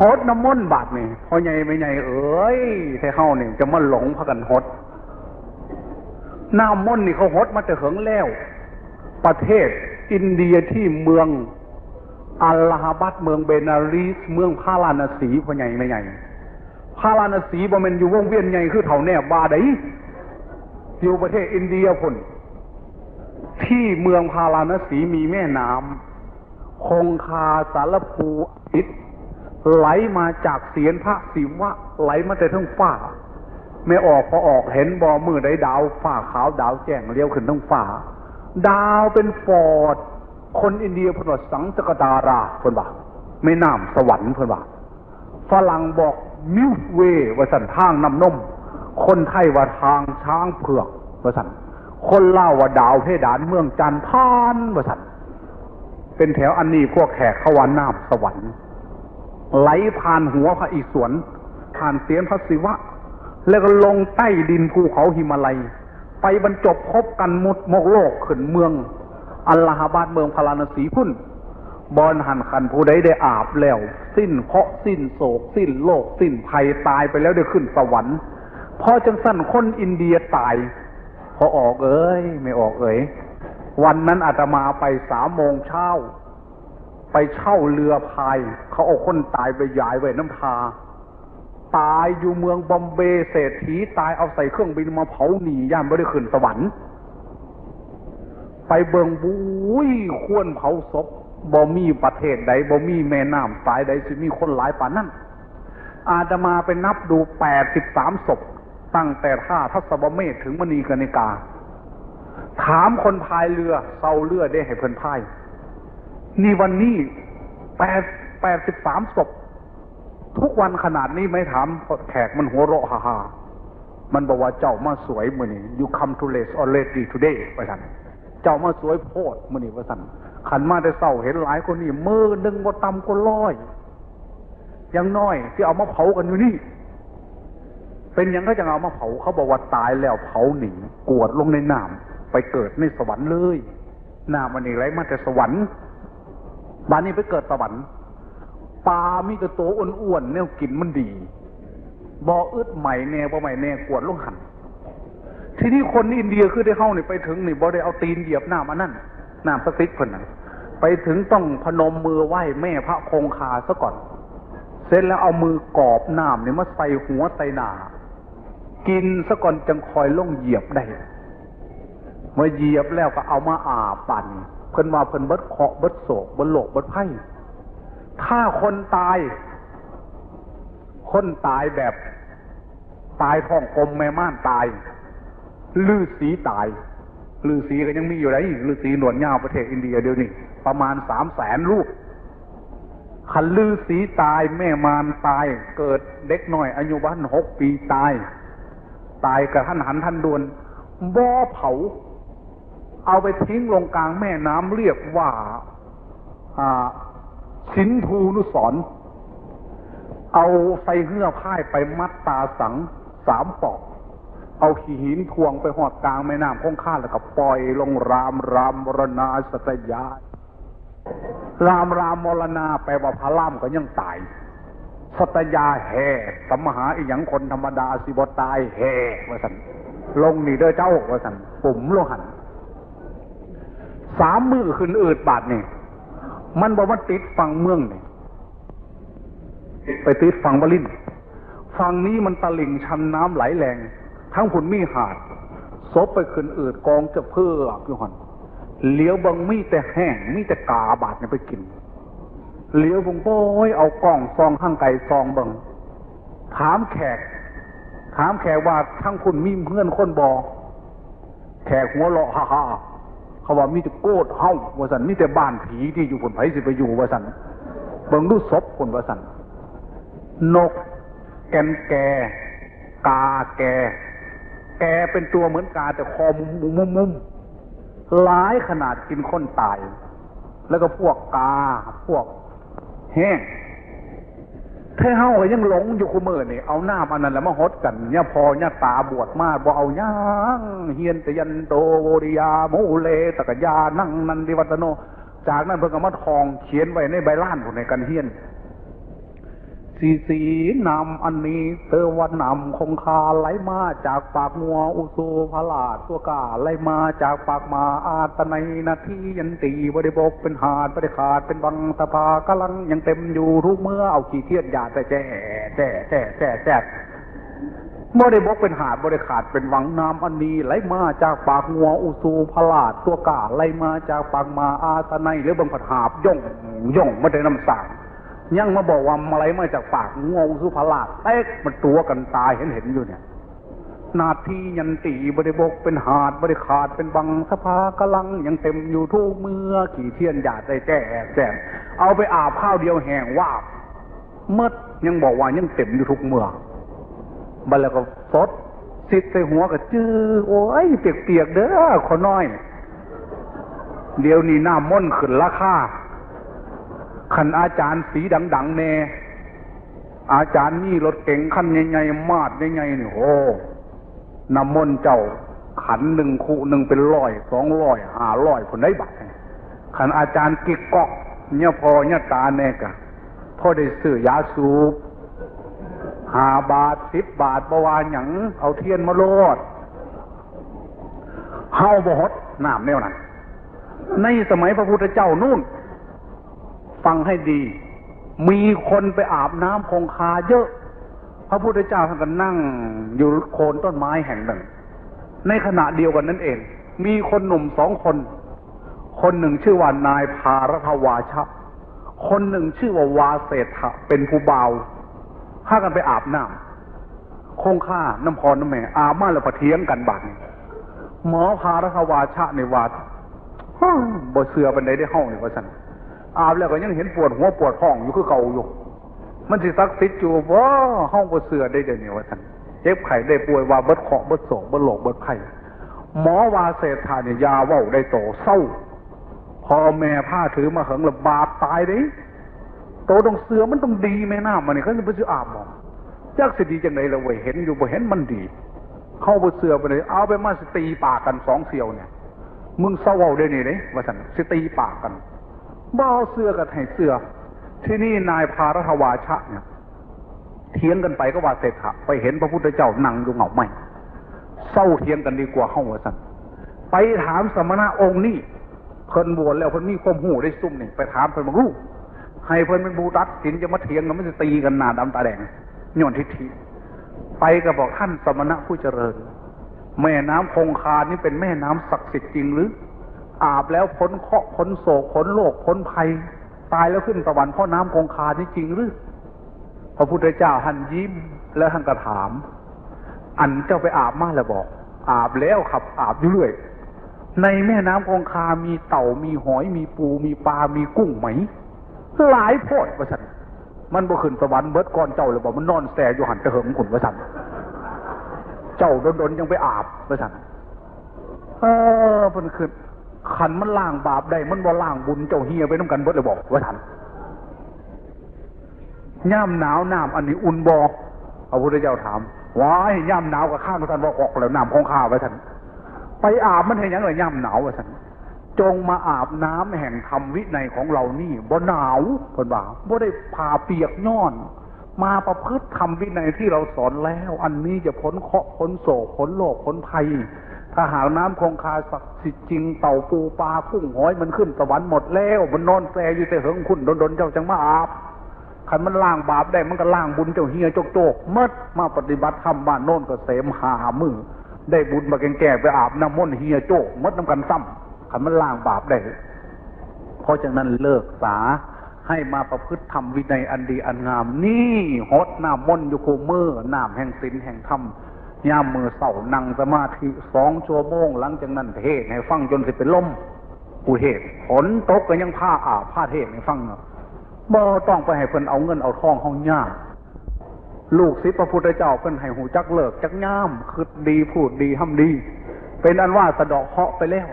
ฮดน้ำมนต์บาดนี่พอใหญ่ไม่ใหญ่เอ้ยแท้เฮานี่ยจะมาหลงพากันฮดน้ำมนต์นี่เขาฮดมาแต่เหิงแล้ว ประเทศอินเดียที่เมืองอัลลาฮบัดเมืองเบนารีสเมืองพาราณสีพอใหญ่ไม่ใหญ่พาราณสีบ่ม่นอยู่วงเวียนใหญ่คือเท่าแนบบาไดอยู่ประเทศอินเดียพุ่นที่เมืองพาราณสีมีแม่น้ำคงคาสารภูอิต ไหลมาจากเสียนพระศิวะไหลมาแต่ทั้งฟ้า ไม่ออกพอออกเห็นบอมือได้ดาวฟ้าขาวดาวแจ้งเลี้ยวขึ้นทั้งฟ้า ดาวเป็นฟอด คนอินเดียพนว่าสังสกดาราเพิ่นว่าไม่น้ำสวรรค์เพิ่นว่าฝรั่งบอกมิวเวว่าสันทางน้ำนม คนไทยว่าทางช้างเผือกว่าสันคนเล่าว่าดาวเพดานเมืองจันทานว่าสันเป็นแถวอันนี้พวกแขกเขาว่าน้ำสวรรค์ ไหลผ่านหัวพระอิศวรผ่านเสียนพระศิวะ แล้วก็ลงใต้ดินภูเขาหิมาลัย ไปบรรจบพบกันมุดมกโลกขึ้นเมือง อัลลาฮบาดเมืองพาราณสีพุ่นบอนหันคันผู้ใดได้อาบแล้ว สิ้นเพราะสิ้นโศก สิ้นโลก สิ้นภัยตายไปแล้วได้ขึ้นสวรรค์พอจังสั้นคนอินเดียตาย พอออกเอ้ย ไม่ออกเอ้ย วันนั้นอาตมาไปสามโมงเช้า ไปเช่าเรือพาย เขาเอาคนตายไปยายไว้น้ำพาตายอยู่เมืองบอมเบย์เศรษฐีตายเอาใส่เครื่องบินมาเผาหนีย่านไม่ได้ขึ้นสวรรค์ ไปเบิงบุ้ยควรเผาศพบ่มีประเทศใดบ่มีแม่น้ำสายใดสิมีคนหลายป่านนั้นอาตมาไปนับดูแปดสิบสามศพ ตั้งแต่ท่าทัศบเมธถึงมณีกนิกา ถามคนพายเรือเซาเรือได้ให้เพิ่นพาย นี่วันนี้แปดแปดสิบสามศพทุกวันขนาดนี้ไม่ถามแขกมันหัวเราะฮ่าฮามันบอกว่าเจ้ามาสวยมือนี่ you come to late already today ว่าสันเจ้ามาสวยโพดมือนี่ว่าสันขันมาได้เศร้าเห็นหลายคนนี่มือหนึ่งบ่ตำก็ร้อยอยังน้อยที่เอามาเผากันอยู่นี่ เป็นยังก็จะเอามาเผาเขาบอกว่าตายแล้วเผาหนีกวดลงในน้ำไปเกิดในสวรรค์เลยน้ำมันนี่ไรมาแต่สวรรค์ บ้านนี้ไปเกิดสวรรค์ปลามีแต่ตัวอ้วนๆเนี่ยกินมันดีบ่ออึดใหม่แน่บ่ใหม่แน่กวดลงหันทีนี้คนอินเดียคือได้เข้านี่ไปถึงนี่บ่ได้เอาตีนเหยียบหน้ำอันนั้นหน้ำสติ๊กเพิ่นนะไปถึงต้องพนมมือไหว้แม่พระคงคาซะก่อน เสร็จแล้วเอามือกอบน้ำเนี่ยมาใส่หัวใส่หนากินซะก่อนจังคอยลงเหยียบได้เมื่อเหยียบแล้วก็เอามาอาบปั่น เพิ่นว่าเพิ่นเบิดเคาะเบิดโศกเบิดโลกเบิดไพ่ถ้าคนตาย คนตายแบบตายท้องกลมแม่ม่านตายลือสีตายลือสีก็ยังมีอยู่ไหนลือสีหนวดยาวประเทศอินเดียเดียวนี้ประมาณสามแสนลูกคันลือสีตายแม่มารตาย เกิดเด็กน้อย อายุวันหกปีตาย ตายกับท่านหันท่านดวนบ่อเผา เอาไปทิ้งลงกลางแม่น้ำเรียกว่าสินทูนุสรเอาใส่เหื่อพ่ายไปมัดตาสังสามปอกเอาขี้หินทวงไปหอดกลางแม่น้ำคงค่าแล้วก็ปล่อยลงรามรามมรณาสตยายรามรามมรณาแปลว่าพระล่ามก็ยังตายสตยาแห่สมหาอีหยังคนธรรมดาสิบตายแห่ว่าสันลงนี่เด้อเจ้าว่าสันปุ่มโลหัน สามมือขึ้นอืดบาดนี่มันบอกว่าติดฝั่งเมืองนี่ไปติดฝั่งบลินฝั่งนี้มันตะลิ่งชันน้ำไหลแรงทั้งผุนมีหาดซบไปขึ้นอืดกองจะเพื่ออยู่หันเหลียวบังมีแต่แห้งมีแต่กาบาดเนี่ยไปกินเหลียวบงโป้ยเอากล้องซองข้างไก่ซองบังถามแขก ถามแขกว่าทั้งคุณมีเพื่อนคนบอแขกหัวเราะฮ่าฮ่า เขาว่ามีแต่โกดเฮาวสันมีแต่บ้านผีที่อยู่บนไผ่สิไปอยู่วสันเบิ่งดูศพคนวสันนก แกนแก กาแก แกเป็นตัวเหมือนกาแต่คอมุมมุมมุมมุมหลายขนาดกินคนตาย แล้วก็พวกกา พวกแห้ง เท่เฮาก็ยังหลงอยู่คุมือนี่เอาหน้ามันนั่นแหละมาฮดกันเนี่ยพอเนี่ยตาบวชมาบ่เอาย่างเฮียนตยันโตโวริยาโมเลตกยานั่งนันดิวัตโน จากนั้นเพิ่งก็มาทองเขียนไว้ในใบล้านผู้ในกันเฮียน สีสีนำอันนี้เตวันนำคงคาไหลมาจากปากงัวอุสูพลาดตัวกาไหลมาจากปากมาอาตในนาทียันตีบริบกเป็นหาดบริขาดเป็นบังตะพากำลังยังเต็มอยู่ทุกเมื่อเอาขี้เทียนยาแต่แจ้แจ้แจ้แจ้แจ้บริบกเป็นหาดบริขาดเป็นวังน้ำอันนี้ไหลมาจากปากงัวอุสูพลาดตัวกาไหลมาจากปากมาอาตในหรือบังผัดหาบย่องย่องไม่ได้น้ำสาง ยังมาบอกว่าอะไรมาจากปากงงสุภลาดเต๊กมันตัวกันตายเห็นเห็นอยู่เนี่ย นาทียันตีบริบกเป็นหาดบริขาดเป็นบังสภากำลังยังเต็มอยู่ทุกเมื่อขี่เทียนหยาดใจแจ้แจ้เอาไปอาบข้าวเดียวแห้งว่าเมื่อยังบอกว่ายังเต็มอยู่ทุกเมื่อบัดแล้วก็สดสิทธิ์ใส่หัวก็จื้อโอ้ยเปียกๆเด้อขอน้อย เดี๋ยวนี้หน้าม่นขึ้นราคา ขันอาจารย์สีดัง ๆ แน่ อาจารย์นี่รถเก๋งคันใหญ่ๆมาดใหญ่ๆนี่โอ้นำมนเจ้าขันหนึ่งคู่หนึ่งเป็นร้อยสองร้อยห้าร้อยคนได้บัตรขันอาจารย์กิกกอกเนี่ยพอเนี่ยตาแน่กะพอได้ซื้อยาสูบหาบาทสิบบาทบวานหยังเอาเทียนมาโลดเฮาบ่ฮดน้ำแนวนั้นในสมัยพระพุทธเจ้านู่น ฟังให้ดี มีคนไปอาบน้ำคงคาเยอะ พระพุทธเจ้าท่านก็นั่งอยู่โคนต้นไม้แห่งหนึ่ง ในขณะเดียวกันนั่นเอง มีคนหนุ่มสองคน คนหนึ่งชื่อว่านายพารทวาชะคนหนึ่งชื่อว่าวาเศรษฐะเป็นผู้เบาข้ากันไปอาบน้ำคงค่าน้ำพรน้ำแม่อาบมาแล้วปะเทียงกันบัดนี้หมอพารทวาชะในวัดฮ้าวบ่เสือบันไดได้ห้องนี่ว่าสัน อาบแล้วก็ยังเห็นปวดหัวปวดท้องอยู่คือเก่าอยู่ มันสิซักซิดอยู่ว่าห้องบนเสือได้เดี๋ยวนี้ว่าท่านเจ็บไข้ได้ป่วยว่าเบิดเคาะเบิดโศกเบิดโลกเบิดไข้หมอวาเศรษฐาเนี่ยยาเว่าได้โตเศร้าพอแม่ผ้าถือมาเหิงระบาดตายดิโตตรงเสือมันต้องดีแม่น้ามันนี่เขาจะไปซื้ออาบหมอจักสิดีจังไหนละเว้ยเห็นอยู่บ่เห็นมันดี เข้าบนเสือไปเลยเอาไปมาสตีปากกันสองเสียวเนี่ยมึงเศร้าเว้าได้นี่เลยว่าท่านสตีปากกัน บ้าเสื้อกับไห้เสื้อ ที่นี่นายพารทวาชะเนี่ยเทียงกันไปก็ว่าเศรษฐะไปเห็นพระพุทธเจ้านั่งอยู่เหงาไม่เศร้าเทียงกันดีกว่าเข้าหัวสันไปถามสมณะองค์นี่เพิ่นบวชแล้วเพิ่นมีความหูได้ซุ่มนี่ไปถามเพิ่นบอกลูกให้เพิ่นเป็นบูตัดสินจะมาเทียงกันไม่จะตีกันหนาดำตาแดงย่อนทิฐิไปก็บอกท่านสมณะผู้เจริญ แม่น้ำคงคานี่เป็นแม่น้ำศักดิ์สิทธิ์จริงหรือ อาบแล้วพ้นเคราะห์พ้นโศกพ้นโลกพ้นภัย ตายแล้วขึ้นสวรรค์เพราะน้ำคงคานี่จริงหรือพระพุทธเจ้าท่านยิ้มแล้วท่านก็ถาม อันเจ้าไปอาบมาแล้วบอก อาบแล้วครับ อาบอยู่เรื่อยในแม่น้ำคงคา มีเต่ามีหอย มีปู มีปลา มีกุ้งไหม หลายโพดประสันมันบ่ขึ้นสวรรค์เบิดก่อนเจ้าเลยบอกมันนอนแสอยู่หันตะเหิงขุนประสันเจ้าโดนๆยังไปอาบประสันเออมันขึ้น ขันมันล่างบาปได้มันบ่ล่างบุญเจ้าเฮียไปน้ำกันเบิดเลยบอกว่าทันย่ามหนาวน้ำอันนี้อุ่นบอพระพุทธเจ้าถามว้ายย่ามหนาวกับข้างท่านบอกออกแล้วน้ำของข้าไว้ท่านไปอาบมันเห็นยังไงย่ามหนาวไว้ท่านจงมาอาบน้ำแห่งธรรมวินัยของเรานี่บ่หนาวเพิ่นว่าบ่ได้พาเปียกย้อน มาประพฤติธรรมวินัยที่เราสอนแล้ว อันนี้จะพ้นเคราะห์พ้นโศกพ้นโลกพ้นภัย ถ้าหากน้ำคงคาศักดิ์สิทธิ์จริงเต่าปูปลากุ้งหอยมันขึ้นสวรรค์หมดแล้วมันนอนแซอยู่แต่เหิงคุณโดนๆเจ้าจังมาอาบขันมันล่างบาปได้มันก็ล่างบุญเจ้าเฮียจกโจกเมดมาปฏิบัติธรรมบ้านโน่นก็เสมหามือได้บุญมาแก่แก่ไปอาบน้ำมนต์เฮียโจกมดน้ำกันซ้ำขันมันล่างบาปได้เพราะฉะนั้นเลิกสาให้มาประพฤติธรรมวินัยอันดีอันงาม นี่ฮดน้ำมนต์อยู่โคเมอร์น้ำแห่งศีลแห่งธรรม ย่ามมือเศร้านั่งสมาธิสองชั่วโมงหลังจากนั้นเทศให้ฟังจนสิเป็นลมกูเทศฝนตกก็ยังผ้าอาบผ้าเทศให้ฟังเนาะบ่ต้องไปให้เพิ่นเอาเงินเอาทองห้องย่าลูกศิษย์พระพุทธเจ้าเพิ่นให้หูจักเลิกจักย่ามคือดีพูดดีทำดี เป็นอันว่าสะดอกเคาะไปแล้ว